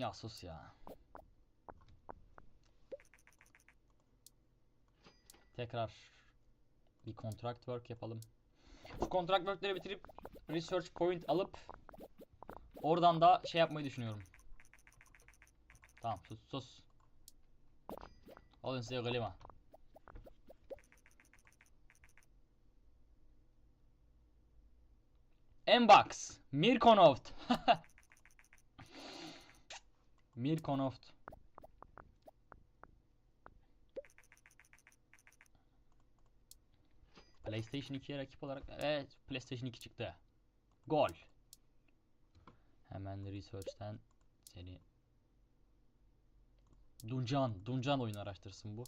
Ya sus ya. Tekrar bir contract work yapalım. Şu contract work'leri bitirip research point alıp oradan da şey yapmayı düşünüyorum. Tamam sus sus. Alın size klima. Mbox. Mirkonoft. Mirkonoft. PlayStation 2'ye rakip olarak evet PlayStation 2 çıktı. Gol. Hemen research'ten seni Duncan, Duncan oyun araştırsın bu.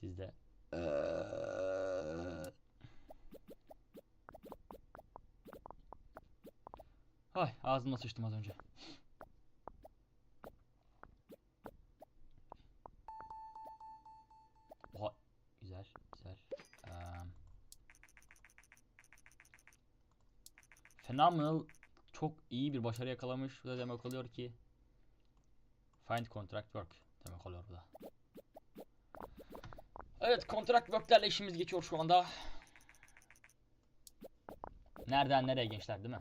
Sizde Ay ağzıma sıçtım az önce. Oha güzel güzel. Eee Phenomenal çok iyi bir başarı yakalamış. Bu da demek oluyor ki Find contract work demek oluyor bu da. Evet contract work'lerle işimiz geçiyor şu anda. Nereden nereye gençler değil mi?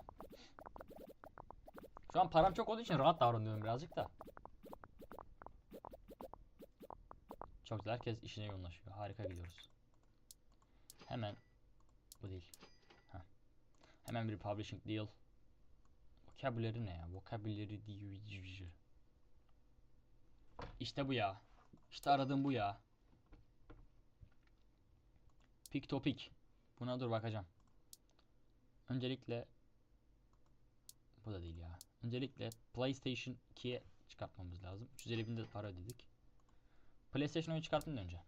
Şu an param çok olduğu için rahat davranıyorum birazcık da. Çok güzel. Herkes işine yoğunlaşıyor. Harika gidiyoruz. Hemen bu değil. Heh. Hemen bir publishing deal. Vocabulary ne ya? Vocabulary diyor. İşte bu ya. İşte aradığım bu ya. Pick topic. Buna dur bakacağım. Öncelikle bu da değil ya. Öncelikle PlayStation 2'ye çıkartmamız lazım. 350 bin de para ödedik. PlayStation oyunu çıkartın önce.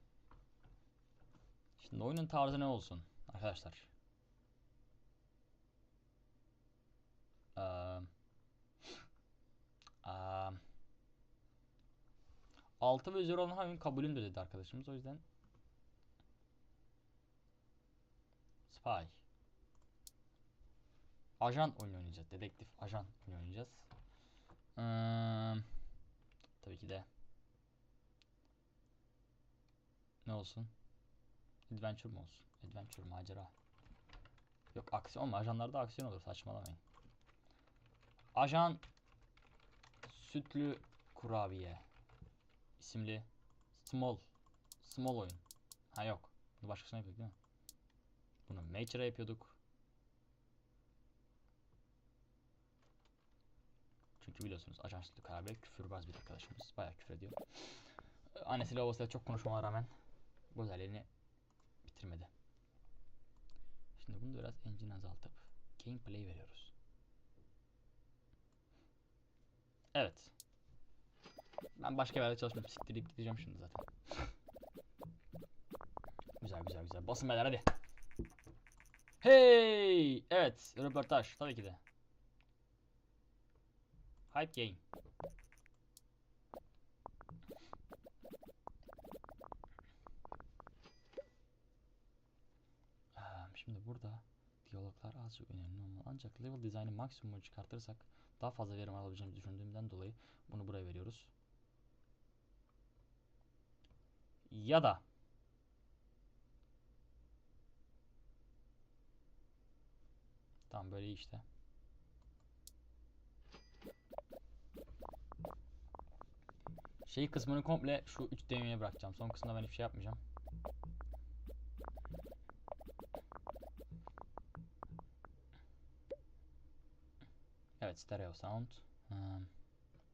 Şimdi oyunun tarzı ne olsun arkadaşlar? Eee Eee 6 ve üzeri olan oyun kabulün de dedi arkadaşımız. O yüzden Spy Ajan oyunu oynayacağız. Dedektif ajan oyunu oynayacağız. Eee tabii ki de ne olsun? Adventure mu olsun? Adventure macera. Yok aksiyon mu? Ajanlarda aksiyon olur saçmalamayın. Ajan Sütlü Kurabiye isimli small small oyun. Ha yok. Bunu başkasına yapıyorduk değil mi? Bunu Majors'a yapıyorduk. Çünkü biliyorsunuz Ajan Sütlü Kurabiye küfürbaz bir arkadaşımız. Bayağı küfür ediyor. Annesiyle babasıyla çok konuşmama rağmen bu özelliğini bitirmedi. Şimdi bunu biraz engine azaltıp gameplay veriyoruz. Evet. Ben başka bir yerde çalışmayıp siktirip gideceğim şimdi zaten. güzel güzel güzel. Basın beyler hadi. Hey! Evet, röportaj tabii ki de. Hype game. Şimdi burada diyaloglar azıcık önemli olmalı. Ancak level design'ı maksimuma çıkartırsak daha fazla verim alabileceğimizi düşündüğümden dolayı bunu buraya veriyoruz. Ya da Tamam böyle işte. Şey kısmını komple şu 3 demeye bırakacağım. Son kısımda ben hiçbir şey yapmayacağım. Evet stereo sound. Um,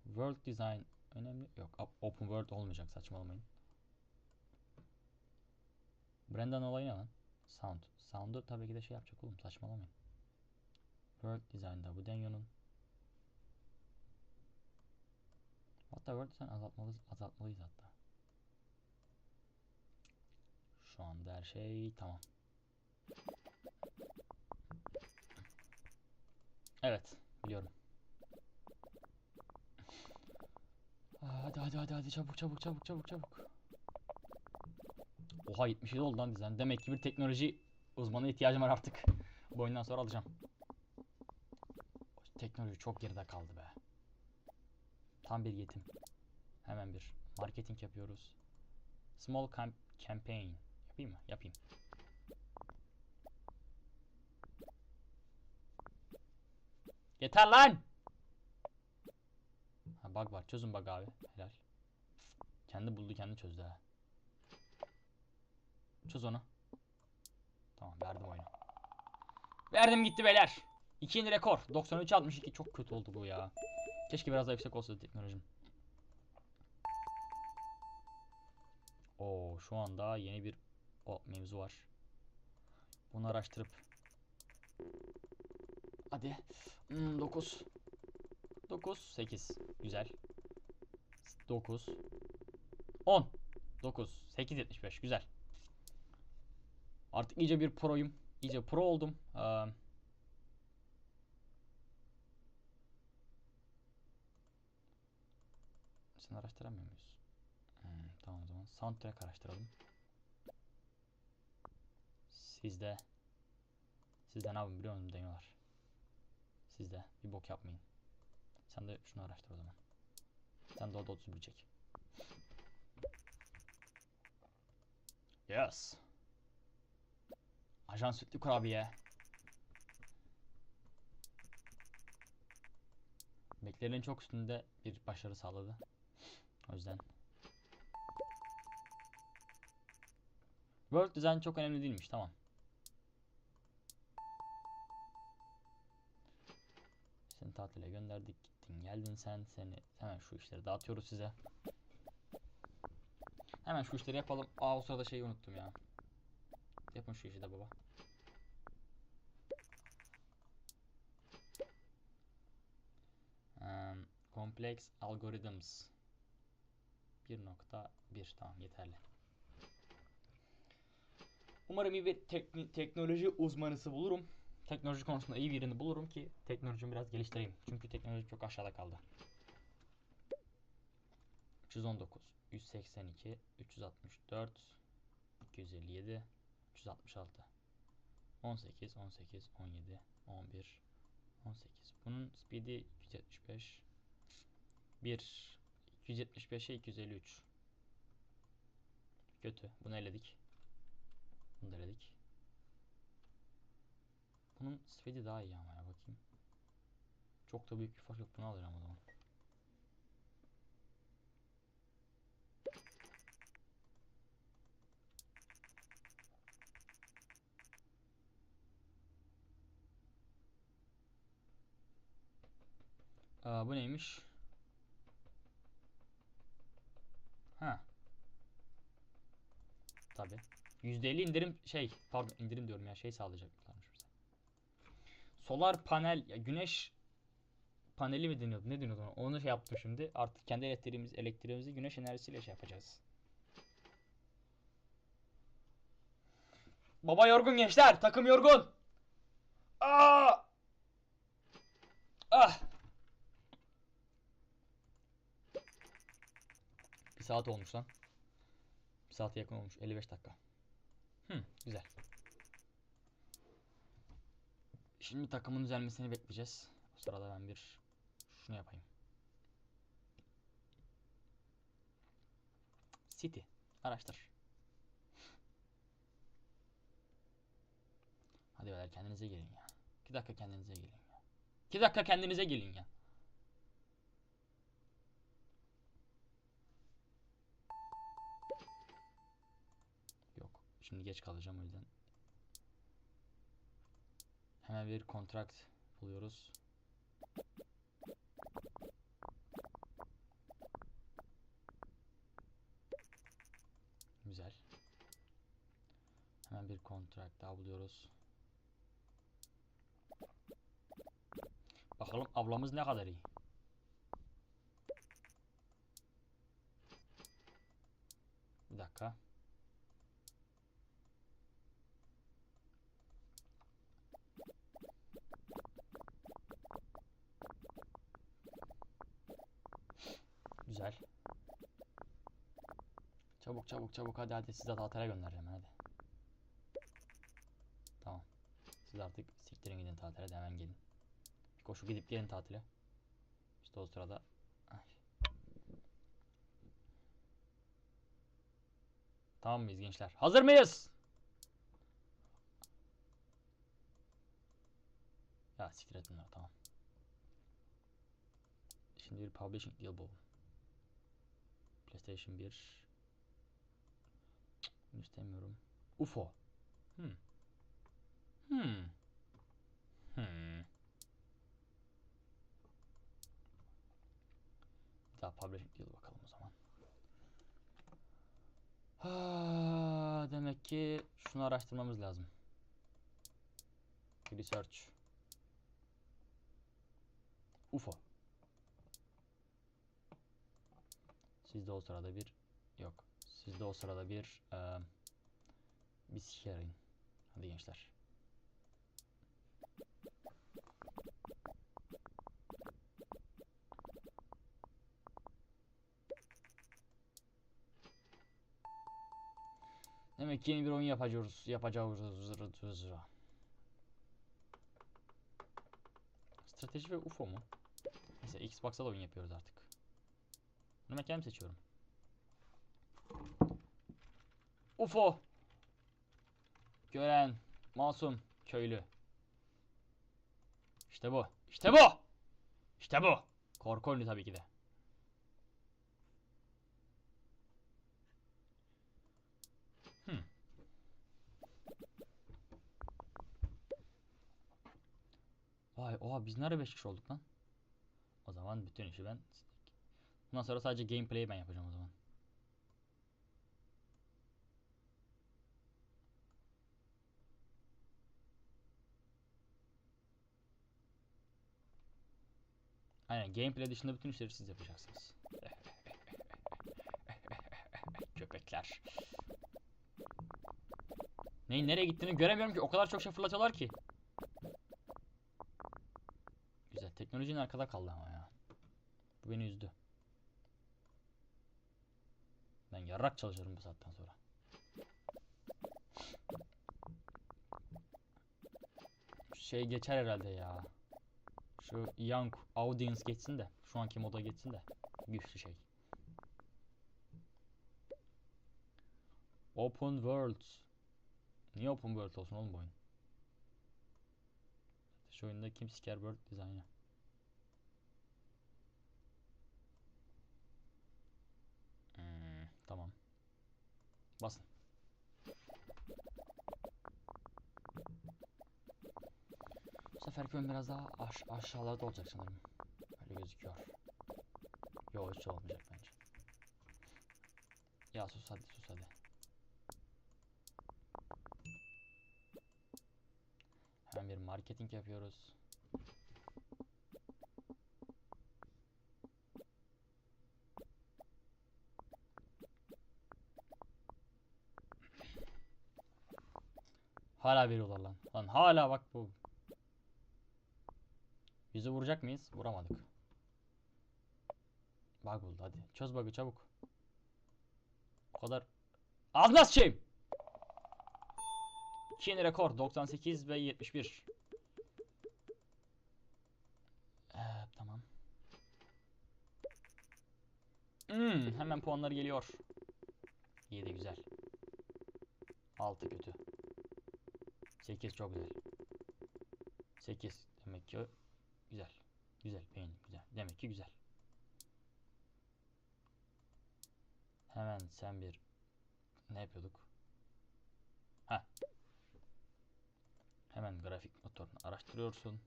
world design önemli. Yok op- open world olmayacak saçmalamayın. Brendan olayı ne lan? Sound. Sound'u tabii ki de şey yapacak oğlum saçmalamayın. World design'da bu Denyo'nun Hatta design azaltmalıyız, azaltmalıyız hatta. Şu anda her şey tamam. Evet, biliyorum. Aa, Hadi hadi hadi hadi çabuk çabuk çabuk çabuk çabuk. Oha 77 oldu lan dizayn. Demek ki bir teknoloji uzmanı ihtiyacım var artık. Bu oyundan sonra alacağım. teknoloji çok geride kaldı be. Tam bir yetim. Hemen bir marketing yapıyoruz. Small cam campaign. Yapayım mı? Yapayım. Yeter lan! Ha bug var. Çözün bug abi. Helal. Kendi buldu kendi çözdü ha. Çöz onu. Tamam verdim oyunu. Verdim gitti beyler. İkinci rekor. 93 62 çok kötü oldu bu ya. Keşke biraz daha yüksek olsaydı teknolojim. Oo şu anda yeni bir o mevzu var. Bunu araştırıp Hadi. Hmm, 9 9 8 güzel. 9 10 9 8 75 güzel. Artık iyice bir proyum. İyice pro oldum. Ee, sen araştıramıyor muyuz? Hmm, tamam o zaman. Soundtrack araştıralım. Sizde Sizde ne yapın biliyor musun deniyorlar. Sizde bir bok yapmayın. Sen de şunu araştır o zaman. Sen de o da 31 çek. Yes. Ajan sütlü kurabiye. Beklenenin çok üstünde bir başarı sağladı. O yüzden. World design çok önemli değilmiş. Tamam. Seni tatile gönderdik. Gittin geldin sen. Seni hemen şu işleri dağıtıyoruz size. Hemen şu işleri yapalım. Aa o sırada şeyi unuttum ya. Yapın şu işi de baba. Um, complex algorithms 1.1 tamam yeterli. Umarım iyi bir tekni- teknoloji uzmanısı bulurum. Teknoloji konusunda iyi birini bulurum ki teknolojimi biraz geliştireyim. Çünkü teknoloji çok aşağıda kaldı. 319, 182, 364, 257, 366, 18, 18, 17, 11, 18. Bunun speed'i 275. 1 275'e 253. Kötü. Bunu eledik. Bunu da eledik. Bunun speed'i daha iyi ama ya bakayım. Çok da büyük bir fark yok. Bunu alırım o zaman. Aa, bu neymiş? Ha. Tabi. %50 indirim şey pardon indirim diyorum ya şey sağlayacaklarmış bize. Solar panel ya güneş paneli mi deniyordu ne deniyordu ona? onu şey yaptım şimdi artık kendi elektriğimiz elektriğimizi güneş enerjisiyle şey yapacağız. Baba yorgun gençler takım yorgun. Aa! Ah! Bir saat olmuş lan. Bir saate yakın olmuş. 55 dakika. Hı, güzel. Şimdi takımın düzelmesini bekleyeceğiz. O sırada ben bir şunu yapayım. City. Araştır. Hadi beyler kendinize gelin ya. 2 dakika kendinize gelin ya. 2 dakika kendinize gelin ya. Şimdi geç kalacağım o yüzden. Hemen bir kontrakt buluyoruz. Güzel. Hemen bir kontrakt daha buluyoruz. Bakalım ablamız ne kadar iyi. Bir dakika. Güzel. Çabuk çabuk çabuk hadi hadi size tatile göndereceğim hadi. Tamam. Siz artık siktirin gidin tatile hemen gelin. Koşu gidip gelin tatile. İşte o sırada Ay. Tamam mıyız gençler? Hazır mıyız? Ya siktir et tamam. Şimdi bir publishing deal bulalım. PlayStation 1 Cık, bunu istemiyorum. UFO. Hmm. Hmm. Hmm. Bir daha publishing deal bakalım o zaman. Ha, demek ki şunu araştırmamız lazım. Research. UFO. Sizde o sırada bir yok. Sizde o sırada bir eee bir sike arayın. Hadi gençler. Demek ki yeni bir oyun yapacağız. Yapacağız. Strateji ve UFO mu? Neyse Xbox'ta da oyun yapıyoruz artık. Bunu kendim seçiyorum. UFO. Gören masum köylü. İşte bu. İşte bu. İşte bu. Korku oyunu tabii ki de. Hmm. Vay oha biz nerede 5 kişi olduk lan? O zaman bütün işi ben Bundan sonra sadece gameplay'i ben yapacağım o zaman. Aynen gameplay dışında bütün işleri siz yapacaksınız. Köpekler. Neyin nereye gittiğini göremiyorum ki o kadar çok şey fırlatıyorlar ki. Güzel teknolojinin arkada kaldı ama ya. Bu beni üzdü. Ben yarrak çalışırım bu saatten sonra. Şey geçer herhalde ya. Şu Young Audience geçsin de. Şu anki moda geçsin de. Güçlü şey. Open World. Niye Open World olsun oğlum bu oyun? Şu oyunda kim siker World Design'ı? Hmm, tamam. Basın. Seferki oyun biraz daha aş aşağılarda olacak sanırım. Öyle gözüküyor. Yo hiç olmayacak bence. Ya sus hadi sus hadi. Hemen bir marketing yapıyoruz. Hala veriyorlar lan. Lan hala bak bu. Yüzü vuracak mıyız? Vuramadık. Bug buldu hadi. Çöz bug'ı çabuk. O kadar. Ağzına sıçayım. Yeni rekor 98 ve 71. Ee, tamam. Hmm, hemen puanları geliyor. 7 güzel. 6 kötü. 8 çok güzel. 8 demek ki güzel. Güzel beğendim güzel. Demek ki güzel. Hemen sen bir ne yapıyorduk? Ha. Hemen grafik motorunu araştırıyorsun.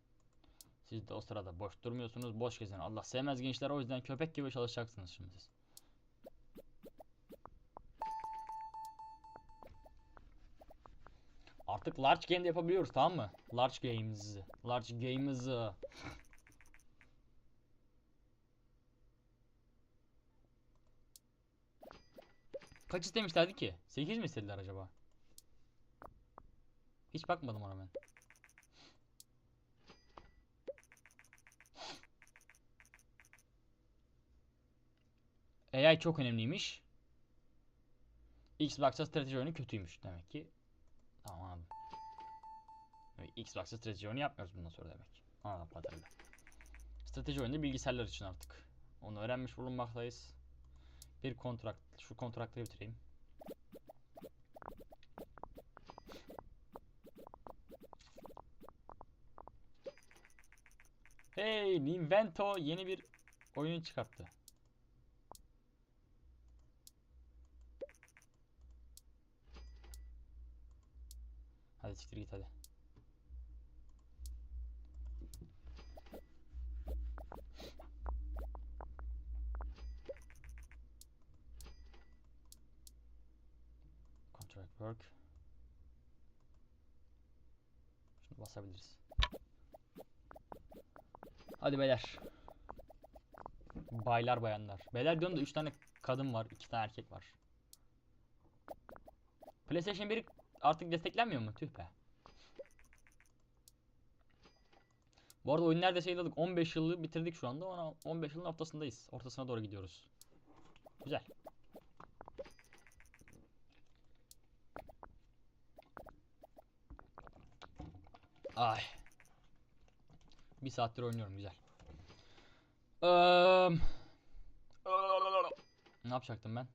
Siz de o sırada boş durmuyorsunuz. Boş gezin. Allah sevmez gençler. O yüzden köpek gibi çalışacaksınız şimdi siz. Artık large game de yapabiliyoruz tamam mı? Large games. Large games. Kaç istemişlerdi ki? 8 mi istediler acaba? Hiç bakmadım ona ben. AI çok önemliymiş. Xbox'ta strateji oyunu kötüymüş demek ki. Tamam. Xbox'ta strateji oyunu yapmıyoruz bundan sonra demek. Anladım kadarıyla. Strateji oyunu bilgisayarlar için artık. Onu öğrenmiş bulunmaktayız. Bir kontrakt. Şu kontraktı bitireyim. Hey, Ninvento yeni bir oyun çıkarttı. Hadi siktir git hadi. Contract work. Şunu basabiliriz. Hadi beyler. Baylar bayanlar. Beyler diyorum da 3 tane kadın var, 2 tane erkek var. PlayStation 1 artık desteklenmiyor mu? Tüh be. Bu arada oyun neredeyse yayınladık. 15 yılı bitirdik şu anda. Ona 15 yılın ortasındayız. Ortasına doğru gidiyoruz. Güzel. Ay. Bir saattir oynuyorum güzel. Eee, ne yapacaktım ben?